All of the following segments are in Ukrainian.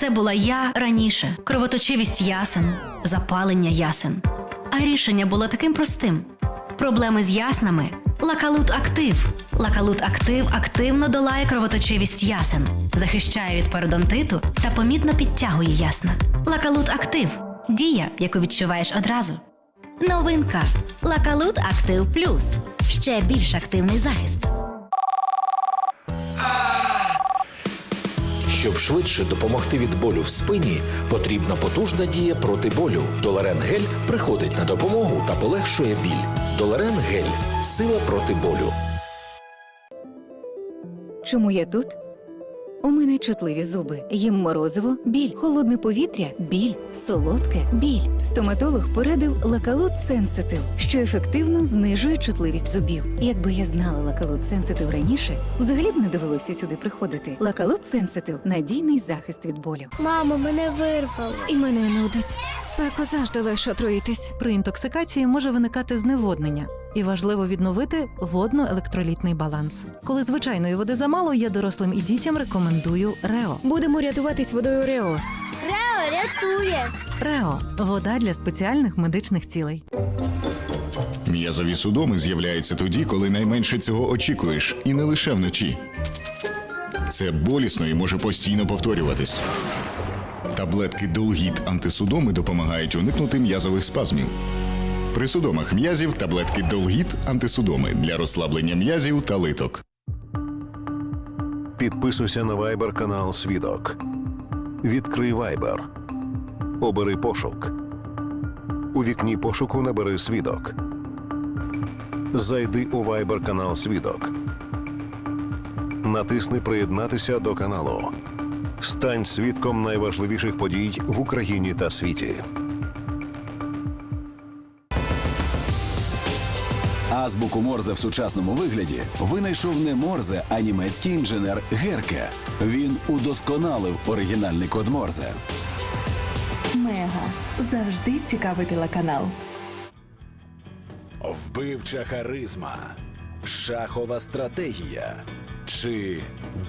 Це була я раніше, кровоточивість ясен, запалення ясен. А рішення було таким простим: проблеми з яснами. Лакалут актив. Лакалут актив активно долає кровоточивість ясен, захищає від пародонтиту та помітно підтягує ясна. Лакалут актив дія, яку відчуваєш одразу. Новинка Лакалут Актив Плюс. Ще більш активний захист. Щоб швидше допомогти від болю в спині, потрібна потужна дія проти болю. Доларен гель приходить на допомогу та полегшує біль. Доларен гель сила проти болю. Чому я тут? У мене чутливі зуби. Їм морозиво, біль, холодне повітря, біль, солодке, біль. Стоматолог порадив лакалут сенситив, що ефективно знижує чутливість зубів. Якби я знала лакалут сенситив раніше, взагалі б не довелося сюди приходити. Лакалут сенситив надійний захист від болю. Мамо, мене вирвало. І мене нудить. Спеку завжди легше отруїтись. При інтоксикації може виникати зневоднення, і важливо відновити водно-електролітний баланс. Коли звичайної води замало, я дорослим і дітям рекомендую Рео. Будемо рятуватись водою Рео. Рео рятує. Рео вода для спеціальних медичних цілей. М'язові судоми з'являються тоді, коли найменше цього очікуєш, і не лише вночі. Це болісно і може постійно повторюватись. Таблетки Долгіт антисудоми допомагають уникнути м'язових спазмів. При судомах м'язів таблетки Долгіт антисудоми для розслаблення м'язів та литок. Підписуйся на Viber канал Свідок. Відкрий Viber. Обери пошук. У вікні пошуку набери свідок. Зайди у Viber канал Свідок. Натисни Приєднатися до каналу. Стань свідком найважливіших подій в Україні та світі. Азбуку Морзе в сучасному вигляді винайшов не Морзе, а німецький інженер Герке. Він удосконалив оригінальний код Морзе. Мега завжди цікавий телеканал. Вбивча харизма, шахова стратегія чи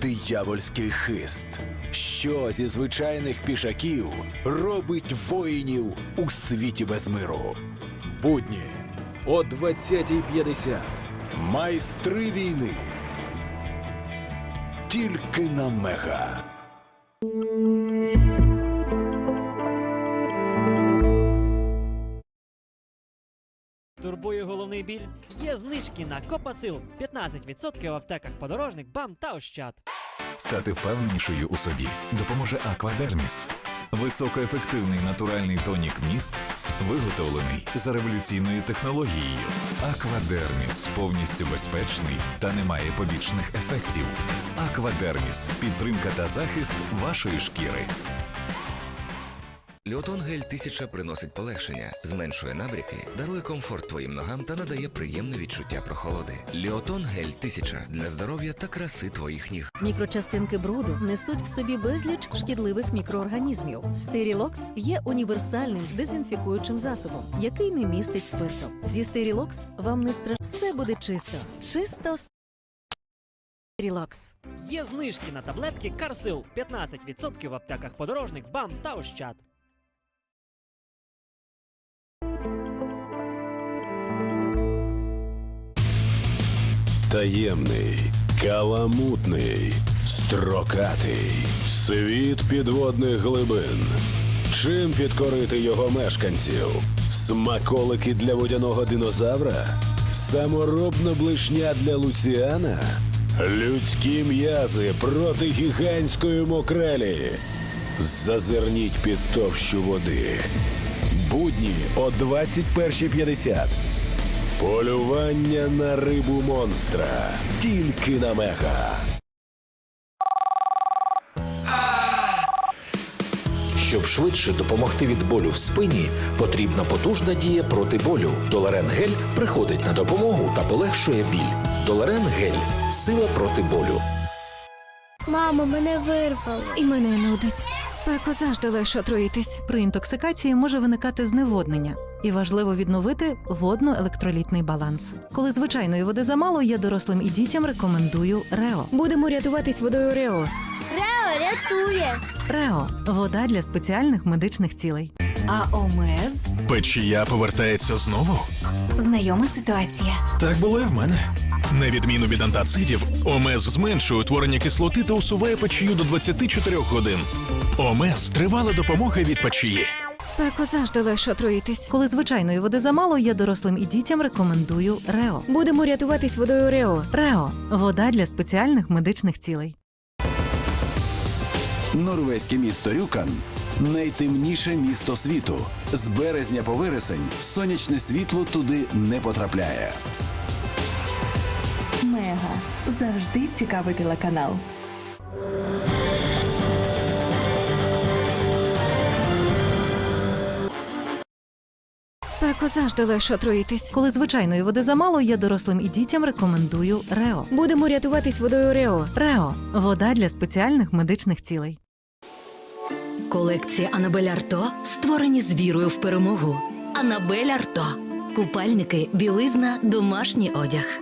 диявольський хист. Що зі звичайних пішаків робить воїнів у світі без миру? Будні о 20.50. Майстри війни. Тільки на мега. Турбує головний біль? Є знижки на Копацил 15% в аптеках подорожник, бам та ощад. Стати впевненішою у собі допоможе Аквадерміс. Високоефективний натуральний тонік міст, виготовлений за революційною технологією. Аквадерміс повністю безпечний та не має побічних ефектів. Аквадерміс підтримка та захист вашої шкіри. Ліотон гель 1000 приносить полегшення, зменшує набряки, дарує комфорт твоїм ногам та надає приємне відчуття прохолоди. Ліотон гель 1000 для здоров'я та краси твоїх ніг. Мікрочастинки бруду несуть в собі безліч шкідливих мікроорганізмів. Стерілокс є універсальним дезінфікуючим засобом, який не містить спирту. Зі стерілокс вам не страшно. Все буде чисто. Чисто стерілокс. Є знижки на таблетки Карсил 15% в аптеках подорожник, бам та ощад. Таємний, каламутний, строкатий світ підводних глибин. Чим підкорити його мешканців? Смаколики для водяного динозавра? Саморобна блишня для Луціана? Людські м'язи проти гігантської мокрелі. Зазирніть під товщу води. Будні о 21.50. Полювання на рибу монстра. Тільки на мега. Щоб швидше допомогти від болю в спині, потрібна потужна дія проти болю. Доларен гель приходить на допомогу та полегшує біль. Доларен гель сила проти болю. Мамо, мене вирвало. І мене нудить. Спеку завжди легше отруїтись. При інтоксикації може виникати зневоднення, і важливо відновити водно-електролітний баланс. Коли звичайної води замало, я дорослим і дітям рекомендую Рео. Будемо рятуватись водою Рео. Рео рятує. Рео вода для спеціальних медичних цілей. А омез Печія повертається знову? знайома ситуація. Так було і в мене. На відміну від антацидів, омез зменшує утворення кислоти та усуває печію до 24 годин. Омез тривала допомога від печії. Спеку завжди легше отруїтись. Коли звичайної води замало, я дорослим і дітям рекомендую Рео. Будемо рятуватись водою Рео. Рео вода для спеціальних медичних цілей. Норвезьке місто Рюкан найтемніше місто світу. З березня по вересень сонячне світло туди не потрапляє. Мега завжди цікавий телеканал. Спеку завжди легше отруїтись. Коли звичайної води замало, я дорослим і дітям рекомендую Рео. Будемо рятуватись водою Рео. Рео вода для спеціальних медичних цілей. Колекція Анабель Арто створені з вірою в перемогу. Анабель Арто. Купальники, білизна, домашній одяг.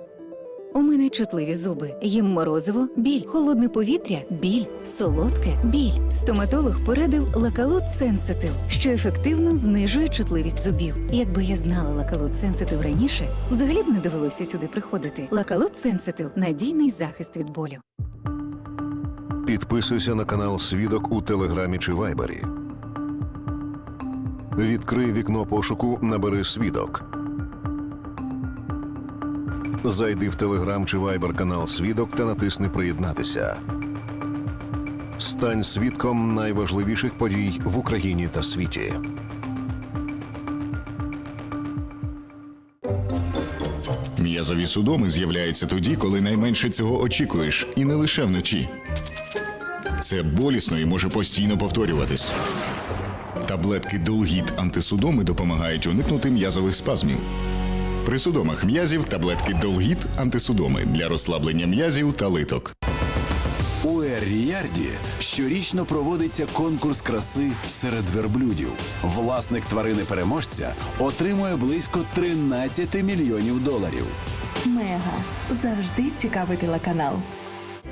У мене чутливі зуби. Їм морозиво, біль, холодне повітря, біль, солодке, біль. Стоматолог порадив лакалут сенситив, що ефективно знижує чутливість зубів. Якби я знала лакалут сенситив раніше, взагалі б не довелося сюди приходити. Лакалут сенситив надійний захист від болю. Підписуйся на канал Свідок у Телеграмі чи Вайбері. Відкрий вікно пошуку, набери свідок. Зайди в Телеграм чи Вайбер канал Свідок та натисни Приєднатися. Стань свідком найважливіших подій в Україні та світі. М'язові судоми з'являються тоді, коли найменше цього очікуєш, і не лише вночі. Це болісно і може постійно повторюватись. Таблетки Долгіт антисудоми допомагають уникнути м'язових спазмів. При судомах м'язів таблетки Долгіт антисудоми для розслаблення м'язів та литок. У Ер-Ріярді щорічно проводиться конкурс краси серед верблюдів. Власник тварини переможця отримує близько 13 мільйонів доларів. Мега завжди цікавий телеканал.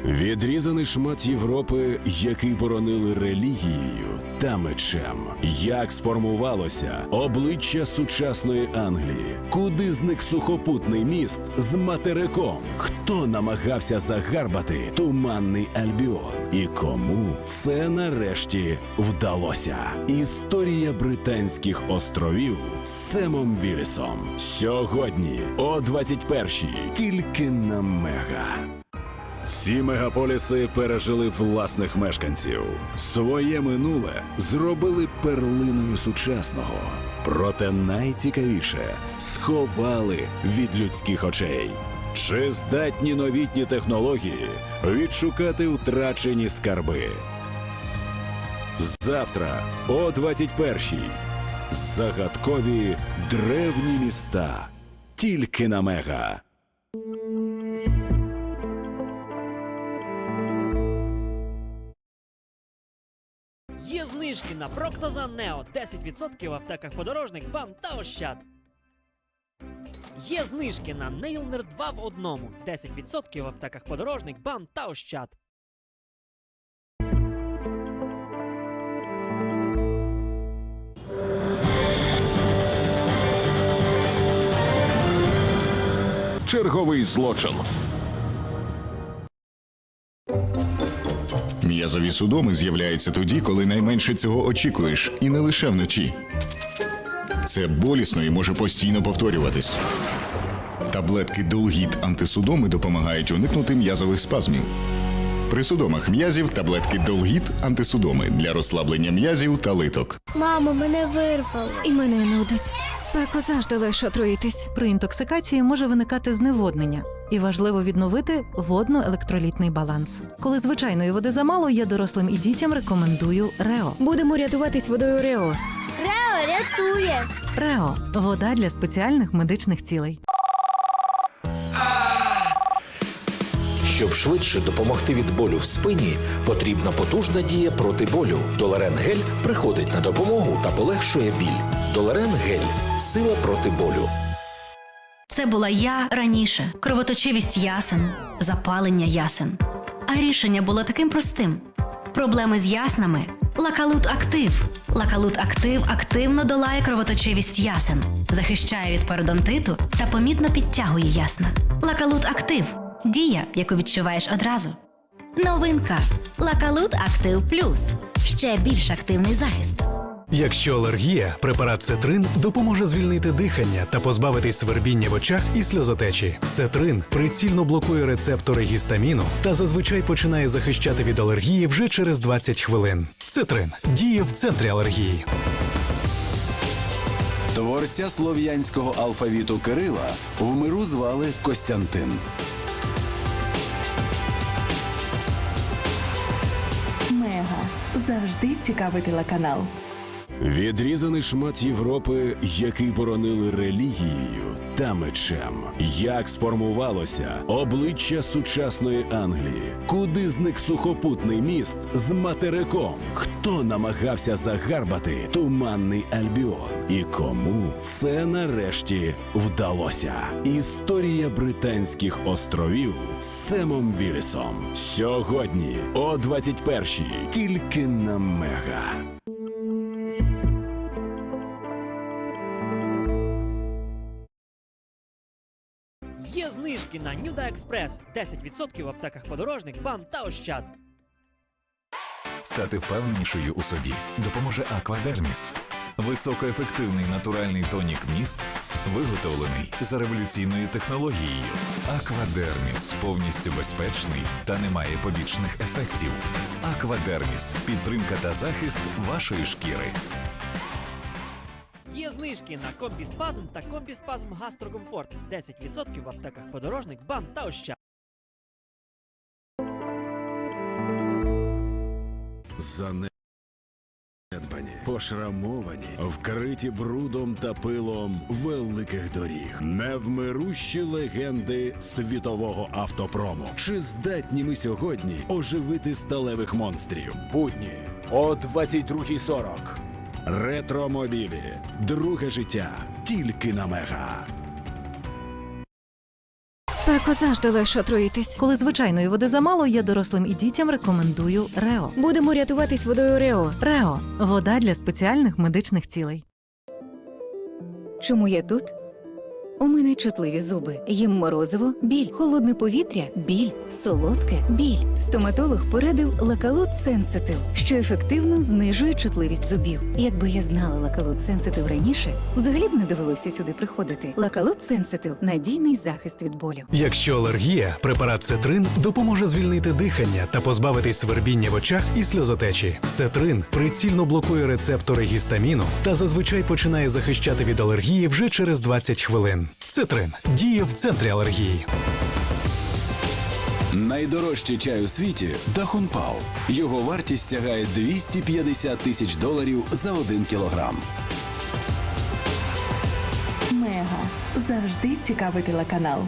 Відрізаний шмат Європи, який боронили релігією та мечем. Як сформувалося обличчя сучасної Англії? Куди зник сухопутний міст з материком? Хто намагався загарбати туманний Альбіон? І кому це нарешті вдалося? Історія Британських островів з Семом Вілісом. Сьогодні о 21-й тільки на мега. Ці мегаполіси пережили власних мешканців. Своє минуле зробили перлиною сучасного. Проте найцікавіше сховали від людських очей. Чи здатні новітні технології відшукати втрачені скарби? Завтра о 21-й. Загадкові древні міста. Тільки на мега. На Проктозан Нео 10% в аптеках подорожник, бам та ощад. Є знижки на Нейлмер 2 в одному 10% в аптеках подорожник, бам та ощад. Черговий злочин. М'язові судоми з'являються тоді, коли найменше цього очікуєш, і не лише вночі. Це болісно і може постійно повторюватись. Таблетки Долгіт антисудоми допомагають уникнути м'язових спазмів. При судомах м'язів таблетки Долгіт антисудоми для розслаблення м'язів та литок. Мамо, мене вирвало. І мене нудить. Спеку завжди легше отруїтись. При інтоксикації може виникати зневоднення. І важливо відновити водно-електролітний баланс. Коли звичайної води замало, я дорослим і дітям рекомендую Рео. Будемо рятуватись водою Рео. Рео рятує. Рео вода для спеціальних медичних цілей. Щоб швидше допомогти від болю в спині, потрібна потужна дія проти болю. Доларен гель приходить на допомогу та полегшує біль. Доларен гель сила проти болю. Це була я раніше, кровоточивість ясен, запалення ясен. А рішення було таким простим: проблеми з яснами. Лакалут Актив. Лакалут Актив активно долає кровоточивість ясен, захищає від пародонтиту та помітно підтягує ясна. Лакалут Актив дія, яку відчуваєш одразу. Новинка Лакалут Актив Плюс. Ще більш активний захист. Якщо алергія, препарат Цетрин допоможе звільнити дихання та позбавитись свербіння в очах і сльозотечі. Цетрин прицільно блокує рецептори гістаміну та зазвичай починає захищати від алергії вже через 20 хвилин. Цетрин діє в центрі алергії. Творця слов'янського алфавіту Кирила в миру звали Костянтин. Мега завжди цікавий телеканал. Відрізаний шмат Європи, який боронили релігією та мечем. Як сформувалося обличчя сучасної Англії? Куди зник сухопутний міст з материком? Хто намагався загарбати туманний Альбіон? І кому це нарешті вдалося? Історія Британських островів з Семом Вілісом. Сьогодні о 21-й тільки на мега. Є знижки на Нюда Експрес 10% в аптеках подорожник, бам та ощад. Стати впевненішою у собі допоможе Аквадерміс. Високоефективний натуральний тонік міст, виготовлений за революційною технологією. Аквадерміс повністю безпечний та не має побічних ефектів. Аквадерміс підтримка та захист вашої шкіри. Є знижки на комбіспазм та комбіспазм гастрокомфорт 10% в аптеках подорожник, бам та ощад. Занедбані, пошрамовані, вкриті брудом та пилом великих доріг, невмирущі легенди світового автопрому. Чи здатні ми сьогодні оживити сталевих монстрів? Будні о 22.40. Ретромобілі. Друге життя. Тільки на мега. Спеку завжди легше отруїтись. Коли звичайної води замало, я дорослим і дітям рекомендую Рео. Будемо рятуватись водою Рео. Рео вода для спеціальних медичних цілей. Чому я тут? У мене чутливі зуби. Їм морозиво, біль, холодне повітря, біль, солодке, біль. Стоматолог порадив лакалут Сенситив, що ефективно знижує чутливість зубів. Якби я знала лакалут Сенситив раніше, взагалі б не довелося сюди приходити. Лакалут Сенситив надійний захист від болю. Якщо алергія, препарат Цетрин допоможе звільнити дихання та позбавитись свербіння в очах і сльозотечі. Цетрин прицільно блокує рецептори гістаміну та зазвичай починає захищати від алергії вже через 20 хвилин. Цетрин діє в центрі алергії. Найдорожчий чай у світі Дахунпау. Його вартість сягає 250 тисяч доларів за один кілограм. Мега завжди цікавий телеканал.